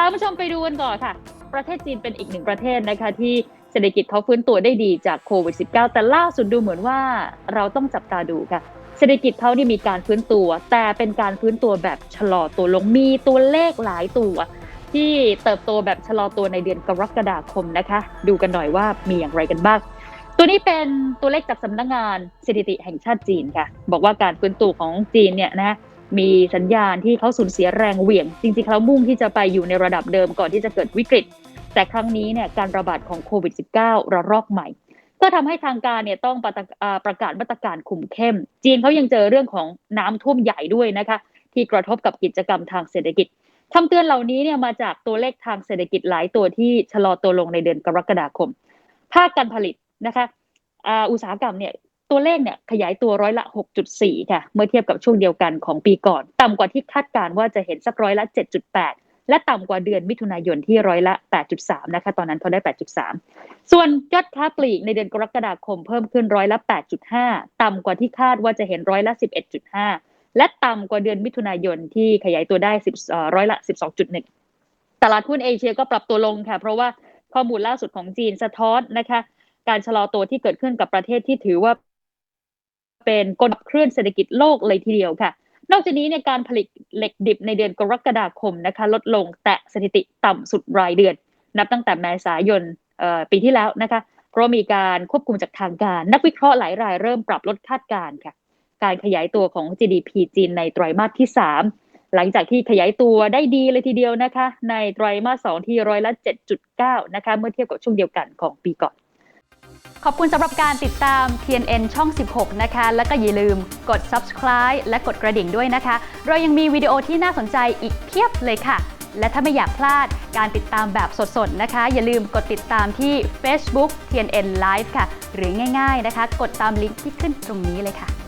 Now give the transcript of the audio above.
าผู้ชมไปดูกันก่อนค่ะ ประเทศจีนเป็นอีกหนึ่งประเทศนะคะที่เศรษฐกิจเขาฟื้นตัวได้ดีจากโควิด -19 แต่ล่าสุดดูเหมือนว่าเราต้องจับตาดูค่ะ เศรษฐกิจเขานี่มีการฟื้นตัว แต่เป็นการฟื้นตัวแบบชะลอตัวลงมีตัวเลขหลายตัว ที่เติบโตแบบชะลอตัวในเดือนกรกฎาคมนะคะ ดูกันหน่อยว่ามีอย่างไรกันบ้าง ตัวนี้เป็นตัวเลขจากสำนักงานสถิติแห่งชาติจีนค่ะ บอกว่าการฟื้นตัวของจีนเนี่ยนะ มีสัญญาณที่เขาสูญเสียแรงเหวี่ยง จริงๆเขามุ่งที่จะไปอยู่ในระดับเดิมก่อนที่จะเกิดวิกฤต แต่ครั้งนี้เนี่ยการระบาดของโควิด -19 ระลอกใหม่ ก็ทำให้ทางการเนี่ยต้องประประกาศมาตรการคุมเข้ม จีนเขายังเจอเรื่องของน้ำท่วมใหญ่ด้วยนะคะ ที่กระทบกับกิจกรรมทางเศรษฐกิจคำเตือนเหล่านี้เนี่ยมาจากตัวเลขทางเศรษฐกิจหลายตัวที่ชะลอตัวลงในเดือนกรกฎาคม ภาคการผลิตนะคะออุตสาหกรรมเนี่ย ตัวเลขเนี่ยขยายตัวร้อยละ 6.4 ค่ะ เมื่อเทียบกับช่วงเดียวกันของปีก่อน ต่ำกว่าที่คาดการว่าจะเห็นสักร้อยละ 7.8 และต่ำกว่าเดือนมิถุนายนที่ร้อยละ 8.3 นะคะ ตอนนั้นเขาได้ 8.3 ส่วนยอดค้าปลีกในเดือนกรกฎาคมเพิ่มขึ้นร้อยละ 8.5 ต่ำกว่าที่คาดว่าจะเห็นร้อยละ 11.5 และต่ำกว่าเดือนมิถุนายนที่ขยายตัวได้10เอ่อร้อยละ 12.1 ตลาดหุ้นเอเชียก็ปรับตัวลงค่ะ เพราะว่าข้อมูลล่าสุดของจีนสะท้อนนะคะการชะลอตัวที่เกิดขึ้นกับประเทศที่ถือว่า เป็นกลขับเคลื่อนเศรษฐกิจโลกเลยทีเดียวค่ะ นอกจากนี้ในการผลิตเหล็กดิบในเดือนกรกฎาคมนะคะ ลดลงแตะสถิติต่ำสุดรายเดือน นับตั้งแต่เมษายนปีที่แล้วนะคะ เพราะมีการควบคุมจากทางการ นักวิเคราะห์หลายรายเริ่มปรับลดคาดการณ์ค่ะ การขยายตัวของ GDP จีนในไตรมาสที่ 3 หลังจากที่ขยายตัวได้ดีเลยทีเดียวนะคะ ในไตรมาส2ที่ร้อยละ7.9นะคะเมื่อเทียบกับช่วงเดียวกันของปีก่อน ขอบคุณสำหรับการติดตาม TNN ช่อง 16 นะคะ แล้วก็อย่าลืมกด subscribe และกดกระดิ่งด้วยนะคะ เรายังมีวิดีโอที่น่าสนใจอีกเพียบเลยค่ะ และถ้าไม่อยากพลาดการติดตามแบบสดๆ นะคะ อย่าลืมกดติดตามที่ Facebook TNN Live ค่ะ หรือง่ายๆนะคะ กดตามลิงก์ที่ขึ้นตรงนี้เลยค่ะ